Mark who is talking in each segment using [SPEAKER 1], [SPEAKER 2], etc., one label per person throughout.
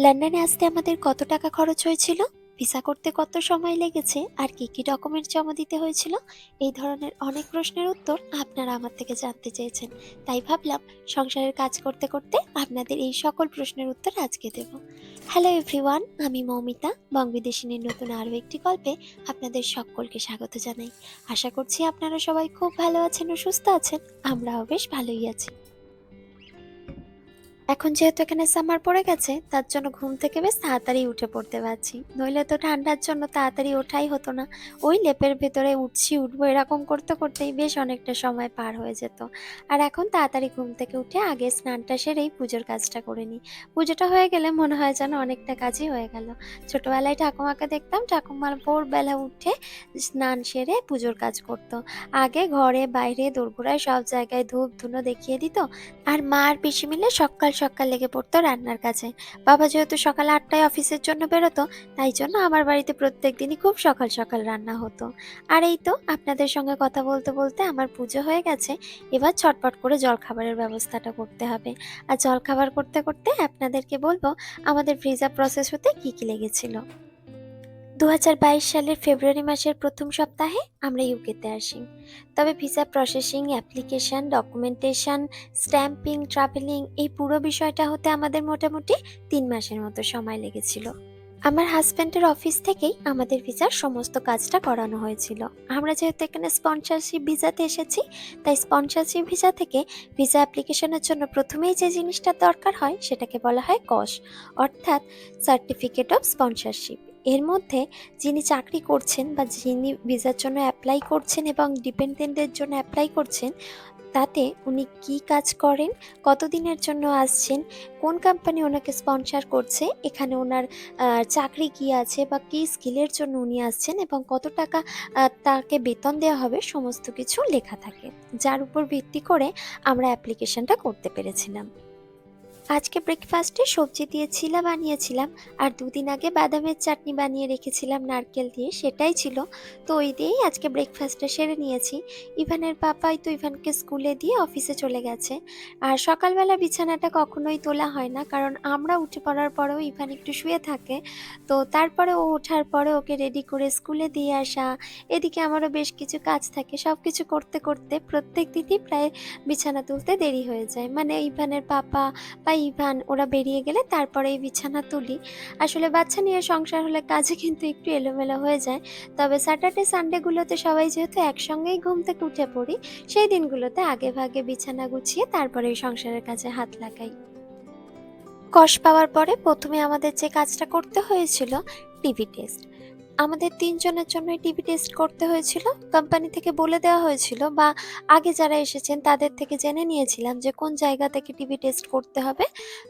[SPEAKER 1] লন্ডনে আসতে আমাদের কত টাকা খরচ হয়েছিল? ভিসা করতে কত সময় লেগেছে? আর কি কি ডকুমেন্ট জমা দিতে হয়েছিল? এই ধরনের অনেক প্রশ্নের উত্তর আপনারা আমার থেকে জানতে চেয়েছেন। তাই ভাবলাম, সংসারের কাজ করতে করতে আপনাদের এই সকল প্রশ্নের উত্তর আজকে দেব। হ্যালো এভরিওয়ান আমি মৌমিতা বং বিদেশিনীর নতুন আরও একটি গল্পে আপনাদের সকলকে স্বাগত জানাই। আশা করছি আপনারা সবাই খুব ভালো আছেন ও সুস্থ আছেন। আমরাও বেশ ভালোই আছি। এখন যেহেতু এখানে সামার পড়ে গেছে, তার জন্য ঘুম থেকে বেশ তাড়াতাড়ি উঠে পড়তে পারছি। নইলে তো ঠান্ডার জন্য তাড়াতাড়ি ওঠাই হতো না। ওই লেপের ভেতরে উঠছি, উঠবো এরকম করতে করতেই বেশ অনেকটা সময় পার হয়ে যেত। আর এখন তাড়াতাড়ি ঘুম থেকে উঠে আগে স্নানটা সেরেই পুজোর কাজটা করে নিই। পুজোটা হয়ে গেলে মনে হয় যেন অনেকটা কাজই হয়ে গেল। ছোটোবেলায় ঠাকুমাকে দেখতাম, ঠাকুমার ভোরবেলা উঠে স্নান সেরে পুজোর কাজ করতো। আগে ঘরে, বাইরে, দোরগোড়ায় সব জায়গায় ধূপ ধুনো দেখিয়ে দিত। আর মা আর পিসি মিলে সকাল সকাল লেগে পড়তো রান্নার কাজে। বাবা যেহেতু সকাল আটটায় অফিসের জন্য বেরোতো, তাই জন্য আমার বাড়িতে প্রত্যেক দিনই খুব সকাল সকাল রান্না হতো। আর এই তো আপনাদের সঙ্গে কথা বলতে বলতে আমার পুজো হয়ে গেছে, এবার ছটপট করে জলখাবারের ব্যবস্থাটা করতে হবে। আর জলখাবার করতে করতে আপনাদেরকে বলব, আমাদের ভিসা প্রসেস হতে কী কী লেগেছিল? দু হাজার বাইশ সালের ফেব্রুয়ারি মাসের প্রথম সপ্তাহে আমরা ইউকেতে আসি। তবে visa processing, application, documentation, stamping, travelling এই পুরো বিষয়টা হতে আমাদের মোটামুটি তিন মাসের মতো সময় লেগেছিল। আমার হাজব্যান্ডের অফিস থেকেই আমাদের ভিসার সমস্ত কাজটা করানো হয়েছিল। আমরা যেহেতু এখানে স্পন্সরশিপ ভিসাতে এসেছি, তাই স্পন্সরশিপ ভিসা থেকে ভিসা অ্যাপ্লিকেশনের জন্য প্রথমেই যে জিনিসটা দরকার হয় সেটাকে বলা হয় কস, অর্থাৎ সার্টিফিকেট অফ স্পন্সরশিপ। এর মধ্যে যিনি চাকরি করছেন বা যিনি ভিসার জন্য অ্যাপ্লাই করছেন এবং ডিপেন্ডেন্টদের জন্য অ্যাপ্লাই করছেন, তাতে উনি কি কাজ করেন, কতদিনের জন্য আসছেন, কোন কোম্পানি ওনাকে স্পন্সর করছে, এখানে ওনার চাকরি কি আছে বা কি স্কিলের জন্য উনি আসছেন এবং কত টাকা তাকে বেতন দেওয়া হবে, সমস্ত কিছু লেখা থাকে। যার উপর ভিত্তি করে আমরা অ্যাপ্লিকেশনটা করতে পেরেছিলাম। আজকে ব্রেকফাস্টে সবজি দিয়ে ছিলা বানিয়েছিলাম, আর দুদিন আগে বাদামের চাটনি বানিয়ে রেখেছিলাম নারকেল দিয়ে, সেটাই ছিল। তো ওই দিয়েই আজকে ব্রেকফাস্টটা সেরে নিয়েছি। ইভানের পাপাই তো ইভানকে স্কুলে দিয়ে অফিসে চলে গেছে। আর সকালবেলা বিছানাটা কখনোই তোলা হয় না, কারণ আমরা উঠে পড়ার পরেও ইভান একটু শুয়ে থাকে। তো তারপরে ও ওঠার পরে ওকে রেডি করে স্কুলে দিয়ে আসা, এদিকে আমারও বেশ কিছু কাজ থাকে। সব কিছু করতে করতে প্রত্যেক দিনই প্রায় বিছানা তুলতে দেরি হয়ে যায়। মানে ইভানের পাপা বা ইভান, ওরা বেরিয়ে গেলে তারপরে এই বিছানা তুলি। আসলে বাচ্চা নিয়ে সংসার হলে কাজে কিন্তু একটু এলোমেলো হয়ে যায়। তবে স্যাটারডে সানডেগুলোতে সবাই যেহেতু একসঙ্গেই ঘুম থেকে উঠে পড়ি, সেই দিনগুলোতে আগে ভাগে বিছানা গুছিয়ে তারপরে সংসারের কাজে হাত লাগাই। কষ পাওয়ার পরে প্রথমে আমাদের যে কাজটা করতে হয়েছিল টিভি টেস্ট আমাদের তিনজনের জন্য টিভি টেস্ট করতে হয়েছিল, কোম্পানি থেকে বলে দেওয়া হয়েছিল বা আগে যারা এসেছেন তাদের থেকে জেনে নিয়েছিলাম যে কোন জায়গা থেকে টিভি টেস্ট করতে হবে।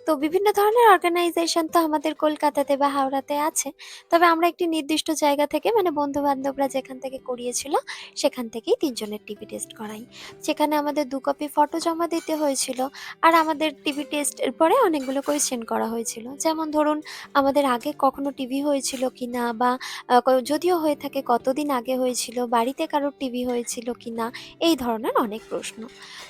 [SPEAKER 1] তো বিভিন্ন ধরনের অর্গানাইজেশন তো আমাদের কলকাতাতে বা হাওড়াতে আছে। তবে আমরা একটি নির্দিষ্ট জায়গা থেকে মানে বন্ধু বান্ধবরা যেখান থেকে করিয়েছিল, সেখান থেকেই তিনজনের টিভি টেস্ট করাই। সেখানে আমাদের দু কপি ফটো জমা দিতে হয়েছিল আর আমাদের টিভি টেস্টের পরে অনেকগুলো কোয়েশ্চেন করা হয়েছিল। যেমন ধরুন, আমাদের আগে কখনো টিভি হয়েছিল কি না বা যদিও হয়ে থাকে কতদিন আগে হয়েছিল, বাড়িতে কারোর টিভি হয়েছিল কি না এই ধরনের অনেক প্রশ্ন।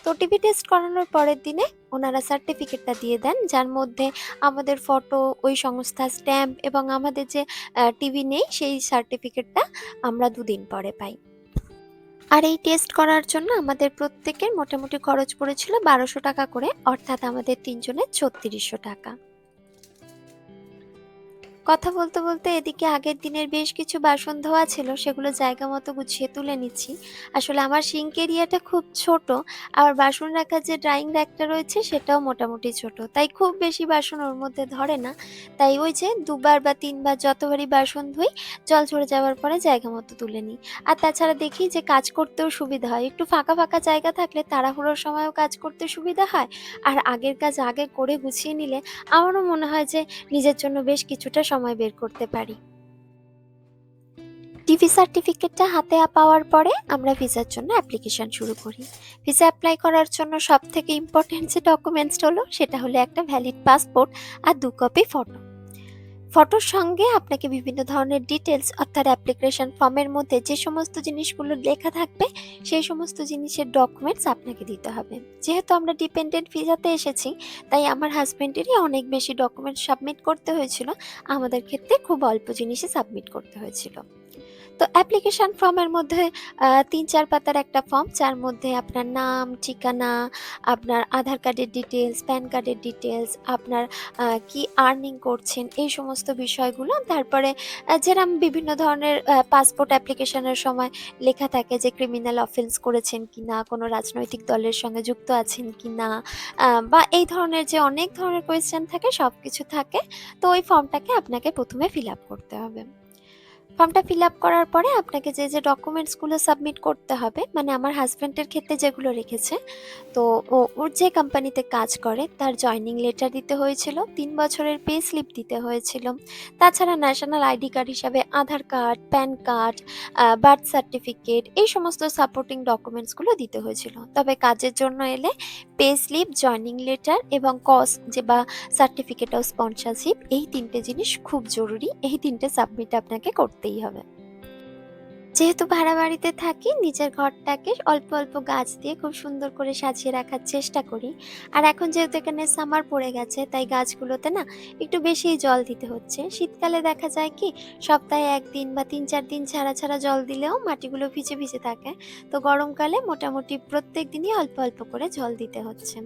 [SPEAKER 1] তো টিভি টেস্ট করানোর পরের দিনে ওনারা সার্টিফিকেটটা দিয়ে দেন, যার মধ্যে আমাদের ফটো ওই সংস্থা স্ট্যাম্প এবং আমাদের যে টিভি নেই, সেই সার্টিফিকেটটা আমরা দুদিন পরে পাই। আর এই টেস্ট করার জন্য আমাদের প্রত্যেকের মোটামুটি খরচ পড়েছিল বারোশো টাকা করে, অর্থাৎ আমাদের তিনজনের ছত্রিশশো টাকা। কথা বলতে বলতে এদিকে আগের দিনের বেশ কিছু বাসন ধোয়া ছিল, সেগুলো জায়গা মতো গুছিয়ে তুলে নিচ্ছি। আসলে আমার সিঙ্ক এরিয়াটা খুব ছোট আর বাসন রাখার যে ড্রাইং র্যাকটা রয়েছে সেটাও মোটামুটি ছোট। তাই খুব বেশি বাসন ওর মধ্যে ধরে না। তাই ওই যে দুবার বা তিনবার যতবারই বাসন ধুই, জল ঝরে যাওয়ার পরে জায়গা মতো তুলে নিই। আর তাছাড়া দেখি যে কাজ করতেও সুবিধা হয়। একটু ফাঁকা ফাঁকা জায়গা থাকলে তাড়াহুড়োর সময়ও কাজ করতে সুবিধা হয়। আর আগের কাজ আগে করে গুছিয়ে নিলে আমারও মনে হয় যে নিজের জন্য বেশ কিছুটা সময় বের করতে পারি। টিভি সার্টিফিকেটটা হাতে পাওয়ার পরে আমরা ভিসার জন্য অ্যাপ্লিকেশন শুরু করি। ভিসা অ্যাপ্লাই করার জন্য সব থেকে ইম্পর্টেন্ট যে ডকুমেন্টস হলো সেটা হলো একটা ভ্যালিড পাসপোর্ট আর দু কপি ফটো ফটোর সঙ্গে আপনাকে বিভিন্ন ধরনের ডিটেলস অর্থাৎ অ্যাপ্লিকেশন ফর্মের মধ্যে যে সমস্ত জিনিসগুলো লেখা থাকবে, সেই সমস্ত জিনিসের ডকুমেন্টস আপনাকে দিতে হবে। যেহেতু আমরা ডিপেন্ডেন্ট ভিসাতে এসেছি, তাই আমার হাজব্যান্ডেরই অনেক বেশি ডকুমেন্টস সাবমিট করতে হয়েছিল। আমাদের ক্ষেত্রে খুব অল্প জিনিসই সাবমিট করতে হয়েছিল। তো অ্যাপ্লিকেশন ফর্মের মধ্যে তিন চার পাতার একটা ফর্ম যার মধ্যে আপনার নাম, ঠিকানা, আপনার আধার কার্ডের ডিটেলস প্যান কার্ডের ডিটেলস আপনার কি আর্নিং করছেন, এই সমস্ত বিষয়গুলো। তারপরে যেরম বিভিন্ন ধরনের পাসপোর্ট অ্যাপ্লিকেশনের সময় লেখা থাকে যে ক্রিমিনাল অফেন্স করেছেন কি না কোনো রাজনৈতিক দলের সঙ্গে যুক্ত আছেন কি না বা এই ধরনের যে অনেক ধরনের কোয়েশ্চেন থাকে সব কিছু থাকে। তো ওই ফর্মটাকে আপনাকে প্রথমে ফিল আপ করতে হবে। ফর্মটা ফিল আপ করার পরে আপনাকে যে যে ডকুমেন্টসগুলো সাবমিট করতে হবে মানে আমার হাজব্যান্ডের ক্ষেত্রে যেগুলো রেখেছে, তো ও, ওর যে কোম্পানিতে কাজ করে, তার জয়নিং লেটার দিতে হয়েছিল, তিন বছরের পে স্লিপ দিতে হয়েছিল। তাছাড়া ন্যাশনাল আইডি কার্ড হিসাবে Aadhaar card, PAN card birth certificate এই সমস্ত সাপোর্টিং ডকুমেন্টসগুলো দিতে হয়েছিল। তবে কাজের জন্য এলে পে স্লিপ, জয়নিং লেটার এবং কস যে বা সার্টিফিকেট অফ স্পন্সরশিপ এই তিনটে জিনিস খুব জরুরি, এই তিনটে সাবমিট আপনাকে করতেই হবে। যেহেতু ভাড়া বাড়িতে থাকি, নিজের ঘরটাকে অল্প অল্প গাছ দিয়ে খুব সুন্দর করে সাজিয়ে রাখার চেষ্টা করি। আর এখন যেহেতু এখানে সামার পড়ে গেছে, তাই গাছগুলোতে না একটু বেশিই জল দিতে হচ্ছে। শীতকালে দেখা যায় কি, সপ্তাহে একদিন বা তিন চার দিন ছাড়া ছাড়া জল দিলেও মাটিগুলো ভিজে ভিজে থাকে। তো গরমকালে মোটামুটি প্রত্যেক দিনই অল্প অল্প করে জল দিতে হচ্ছে।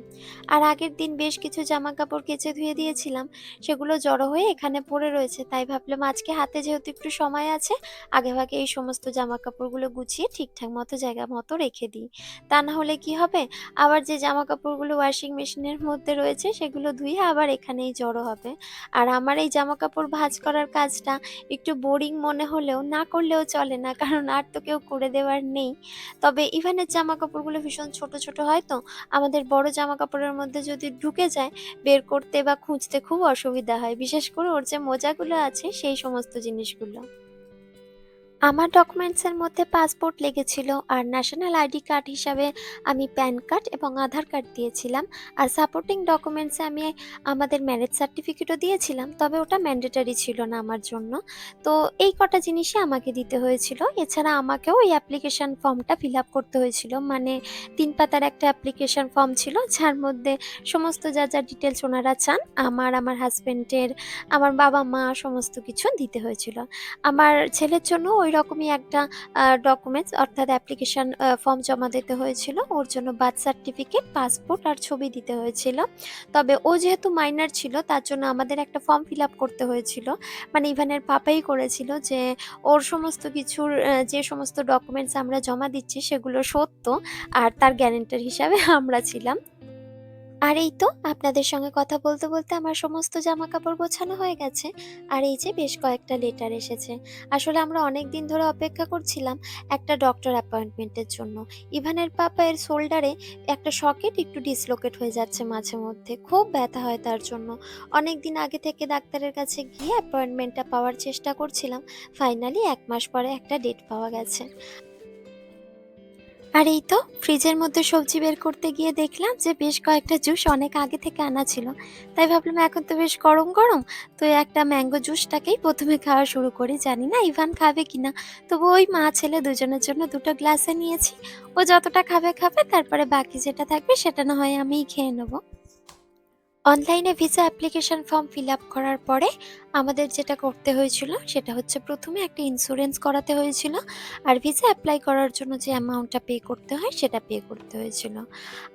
[SPEAKER 1] আর আগের দিন বেশ কিছু জামা কাপড় কেচে ধুয়ে দিয়েছিলাম, সেগুলো জড়ো হয়ে এখানে পড়ে রয়েছে। তাই ভাবলাম আজকে হাতে যেহেতু একটু সময় আছে, আগে ভাগে এই সমস্ত জামা কাপড়গুলো গুছিয়ে ঠিকঠাক মতো জায়গা মতো রেখে দিই। তা না হলে কি হবে? আবার যে জামা কাপড়গুলো ওয়াশিং মেশিনের মধ্যে রয়েছে সেগুলো ধুয়ে আবার এখানেই জড়ো হবে। আর আমার এই জামা কাপড় ভাঁজ করার কাজটা একটু বোরিং মনে হলেও না করলেও চলে না, কারণ আর তো কেউ করে দেওয়ার নেই। তবে ইভানের জামা কাপড়গুলো ভীষণ ছোট ছোট হয় তো, আমাদের বড় জামা কাপড়ের মধ্যে যদি ঢুকে যায়, বের করতে বা খুঁজতে খুব অসুবিধা হয়। বিশেষ করে ওর যে মোজাগুলো আছে সেই সমস্ত জিনিসগুলো। আমার ডকুমেন্টসের মধ্যে পাসপোর্ট লেগেছিল আর ন্যাশনাল আইডি কার্ড হিসাবে আমি প্যান কার্ড এবং আধার কার্ড দিয়েছিলাম। আর সাপোর্টিং ডকুমেন্টসে আমি আমাদের ম্যারেজ সার্টিফিকেটও দিয়েছিলাম, তবে ওটা ম্যান্ডেটারি ছিল না আমার জন্য। তো এই কটা জিনিসই আমাকে দিতে হয়েছিল। এছাড়া আমাকেও ওই অ্যাপ্লিকেশান ফর্মটা ফিল আপ করতে হয়েছিল। মানে তিন পাতার একটা অ্যাপ্লিকেশন ফর্ম ছিল, যার মধ্যে সমস্ত যা যা ডিটেলস ওনারা চান, আমার আমার হাজব্যান্ডের আমার বাবা মা সমস্ত কিছু দিতে হয়েছিল। আমার ছেলের জন্য ওই রকমই একটা ডকুমেন্টস অর্থাৎ অ্যাপ্লিকেশন ফর্ম জমা দিতে হয়েছিল। ওর জন্য বার্থ সার্টিফিকেট পাসপোর্ট আর ছবি দিতে হয়েছিল। তবে ও যেহেতু মাইনার ছিল, তার জন্য আমাদের একটা ফর্ম ফিল আপ করতে হয়েছিল। মানে ইভানের পাপাই করেছিল যে, ওর সমস্ত কিছুর যে সমস্ত ডকুমেন্টস আমরা জমা দিচ্ছি, সেগুলো সত্য। আর তার গ্যারেন্টার হিসাবে আমরা ছিলাম। আর এই তো আপনাদের সঙ্গে কথা বলতে বলতে আমার সমস্ত জামা কাপড় গোছানো হয়ে গেছে। আর এই যে বেশ কয়েকটা লেটার এসেছে। আসলে আমরা অনেক দিন ধরে অপেক্ষা করছিলাম একটা ডক্টর অ্যাপয়েন্টমেন্টের জন্য। ইভানের পাপা এর শোল্ডারে একটা সকেট একটু ডিসলোকেট হয়ে যাচ্ছে মাঝে মধ্যে। খুব ব্যথা হয় তার জন্য। অনেক দিন আগে থেকে ডাক্তারের কাছে গিয়ে অ্যাপয়েন্টমেন্টটা পাওয়ার চেষ্টা করছিলাম। ফাইনালি এক মাস পরে একটা ডেট পাওয়া গেছে। আর এই তো, ফ্রিজের মধ্যে সবজি বের করতে গিয়ে দেখলাম যে বেশ কয়েকটা জুস অনেক আগে থেকে আনা ছিল। তাই ভাবলাম এখন তো বেশ গরম গরম, তো একটা ম্যাঙ্গো জুসটাকেই প্রথমে খাওয়া শুরু করি। জানি না ইভান খাবে কি না তবু ওই মা ছেলে দুজনের জন্য দুটো গ্লাসে নিয়েছি। ও যতটা খাবে খাবে, তারপরে বাকি যেটা থাকবে সেটা না হয় আমিই খেয়ে নেব। অনলাইনে visa application form fill up করার পরে আমাদের যেটা করতে হয়েছিল, সেটা হচ্ছে প্রথমে একটা ইন্স্যুরেন্স করাতে হয়েছিল। আর ভিসা অ্যাপ্লাই করার জন্য যে অ্যামাউন্টটা পে করতে হয়, সেটা পে করতে হয়েছিল।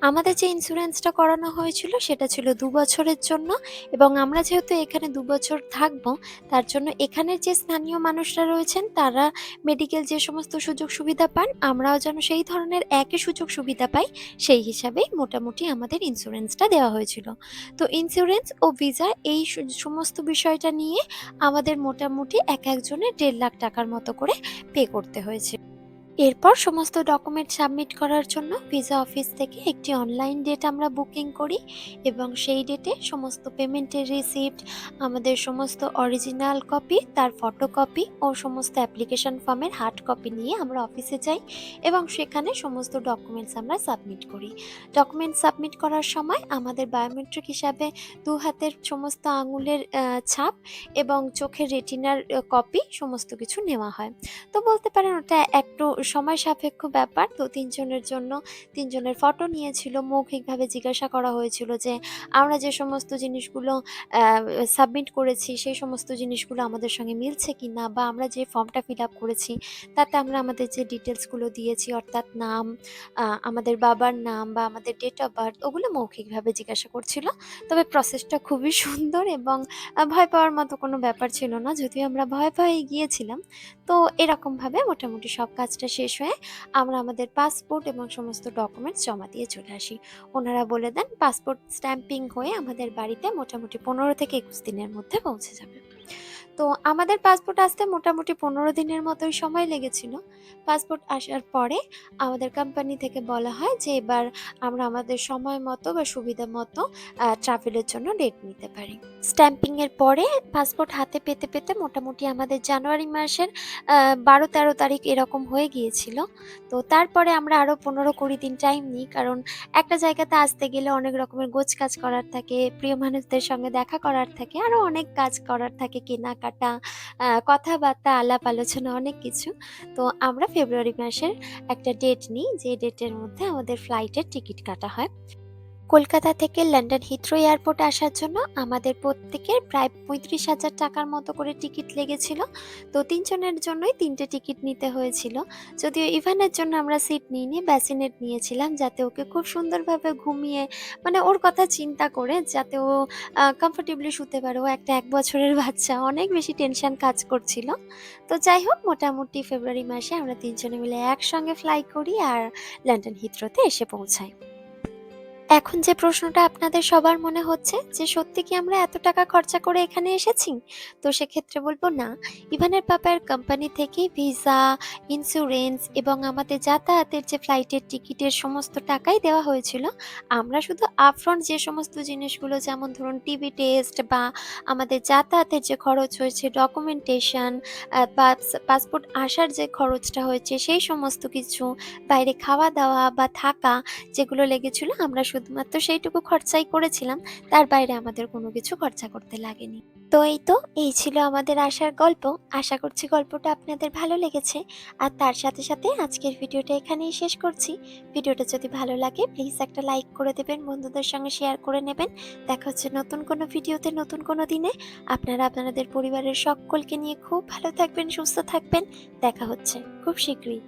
[SPEAKER 1] আমাদের যে ইন্স্যুরেন্সটা করানো হয়েছিল, সেটা ছিল দু বছরের জন্য। এবং আমরা যেহেতু এখানে দু বছর থাকব, তার জন্য এখানের যে স্থানীয় মানুষরা রয়েছেন, তারা মেডিকেল যে সমস্ত সুযোগ সুবিধা পান, আমরাও যেন সেই ধরনের একই সুযোগ সুবিধা পাই, সেই হিসাবেই মোটামুটি আমাদের ইন্স্যুরেন্সটা দেওয়া হয়েছিল। তো ইন্স্যুরেন্স ও ভিসা এই সমস্ত বিষয়টা নিয়ে আমাদের মোটামুটি এক একজনের দেড় লাখ টাকার মতো করে পে করতে হয়েছে। এরপর সমস্ত ডকুমেন্ট সাবমিট করার জন্য ভিসা অফিস থেকে একটি অনলাইন ডেট আমরা বুকিং করি এবং সেই ডেটে সমস্ত পেমেন্টের রিসিপ্ট আমাদের সমস্ত অরিজিনাল কপি তার ফটোকপি ও সমস্ত অ্যাপ্লিকেশন ফর্মের হার্ড কপি নিয়ে আমরা অফিসে যাই এবং সেখানে সমস্ত ডকুমেন্টস আমরা সাবমিট করি। ডকুমেন্ট সাবমিট করার সময় আমাদের বায়োমেট্রিক হিসাবে দু হাতের সমস্ত আঙুলের ছাপ এবং চোখের রেটিনার কপি সমস্ত কিছু নেওয়া হয়। তো বলতে পারেন ওটা একটু সময় সাপেক্ষ ব্যাপার। তো তিনজনের জন্য তিনজনের ফটো নিয়েছিল। মৌখিকভাবে জিজ্ঞাসা করা হয়েছিল যে, আমরা যে সমস্ত জিনিসগুলো সাবমিট করেছি, সেই সমস্ত জিনিসগুলো আমাদের সঙ্গে মিলছে কি না বা আমরা যে ফর্মটা ফিল আপ করেছি, তাতে আমরা আমাদের যে ডিটেলসগুলো দিয়েছি, অর্থাৎ নাম আমাদের বাবার নাম বা আমাদের ডেট অফ বার্থ ওগুলো মৌখিকভাবে জিজ্ঞাসা করছিল। তবে প্রসেসটা খুবই সুন্দর এবং ভয় পাওয়ার মতো কোনো ব্যাপার ছিল না। যদিও আমরা ভয় ভয়ে গিয়েছিলাম। তো এরকমভাবে মোটামুটি সব কাজটা শেষ হয়ে আমরা আমাদের পাসপোর্ট এবং সমস্ত ডকুমেন্টস জমা দিয়ে চলে আসি। ওনারা বলে দেন পাসপোর্ট স্ট্যাম্পিং হয়ে আমাদের বাড়িতে মোটামুটি পনেরো থেকে একুশ দিনের মধ্যে পৌঁছে যাবে। তো আমাদের পাসপোর্ট আসতে মোটামুটি পনেরো দিনের মতোই সময় লেগেছিল। পাসপোর্ট আসার পরে আমাদের কোম্পানি থেকে বলা হয় যে এবার আমরা আমাদের সময় মতো বা সুবিধা মতো ট্রাভেলের জন্য ডেট নিতে পারি। স্ট্যাম্পিং এর পরে পাসপোর্ট হাতে পেতে পেতে মোটামুটি আমাদের জানুয়ারি মাসের বারো তেরো তারিখ এরকম হয়ে গিয়েছিল। তো তারপরে আমরা আরও পনেরো কুড়ি দিন টাইম নিই, কারণ একটা জায়গাতে আসতে গেলে অনেক রকমের গোছ কাজ করার থাকে, প্রিয় মানুষদের সঙ্গে দেখা করার থাকে আরও অনেক কাজ করার থাকে কেনাকাটা আহ, কথাবার্তা আলাপ আলোচনা অনেক কিছু। তো আমরা ফেব্রুয়ারি মাসের একটা ডেট নিই যে ডেটের মধ্যে আমাদের ফ্লাইটের টিকিট কাটা হয়। কলকাতা থেকে লন্ডন হিথ্রো এয়ারপোর্টে আসার জন্য আমাদের প্রত্যেকের প্রায় পঁয়ত্রিশ হাজার টাকার মতো করে টিকিট লেগেছিল। তো তিনজনের জন্যই তিনটে টিকিট নিতে হয়েছিল। যদিও ইভানের জন্য আমরা সিট নিয়ে নিয়ে ব্যাসিনেট নিয়েছিলাম যাতে ওকে খুব সুন্দরভাবে ঘুমিয়ে মানে ওর কথা চিন্তা করে যাতে ও কমফোর্টেবলি শুতে পারে। ও একটা এক বছরের বাচ্চা, অনেক বেশি টেনশন কাজ করছিল। তো যাই হোক, মোটামুটি ফেব্রুয়ারি মাসে আমরা তিনজনে মিলে একসঙ্গে ফ্লাই করি আর লন্ডন হিথ্রোতে এসে পৌঁছাই। এখন যে প্রশ্নটা আপনাদের সবার মনে হচ্ছে, যে সত্যি কি আমরা এত টাকা খরচা করে এখানে এসেছি? তো সেক্ষেত্রে বলব না। ইভানের পাপার কোম্পানি থেকে ভিসা ইন্স্যুরেন্স এবং আমাদের যাতায়াতের যে ফ্লাইটের টিকিটের সমস্ত টাকাই দেওয়া হয়েছিল। আমরা শুধু আপফ্রন্ট যে সমস্ত জিনিসগুলো, যেমন ধরুন টিভি টেস্ট বা আমাদের যাতায়াতের যে খরচ হয়েছে ডকুমেন্টেশন পাসপোর্ট আসার যে খরচটা হয়েছে, সেই সমস্ত কিছু, বাইরে খাওয়া দাওয়া বা থাকা যেগুলো লেগেছিল, আমরা শুধুমাত্র সেইটুকু খরচাই করেছিলাম, তার বাইরে আমাদের কোনো কিছু খরচা করতে লাগেনি। তো এই তো, এই ছিল আমাদের আসার গল্প। আশা করছি গল্পটা আপনাদের ভালো লেগেছে। আর তার সাথে সাথে আজকের ভিডিওটা এখানেই শেষ করছি। ভিডিওটা যদি ভালো লাগে প্লিজ একটা লাইক করে দেবেন, বন্ধুদের সঙ্গে শেয়ার করে নেবেন। দেখা হচ্ছে নতুন কোনো ভিডিওতে নতুন কোনো দিনে। আপনারা আপনাদের পরিবারের সকলকে নিয়ে খুব ভালো থাকবেন, সুস্থ থাকবেন। দেখা হচ্ছে খুব শীঘ্রই।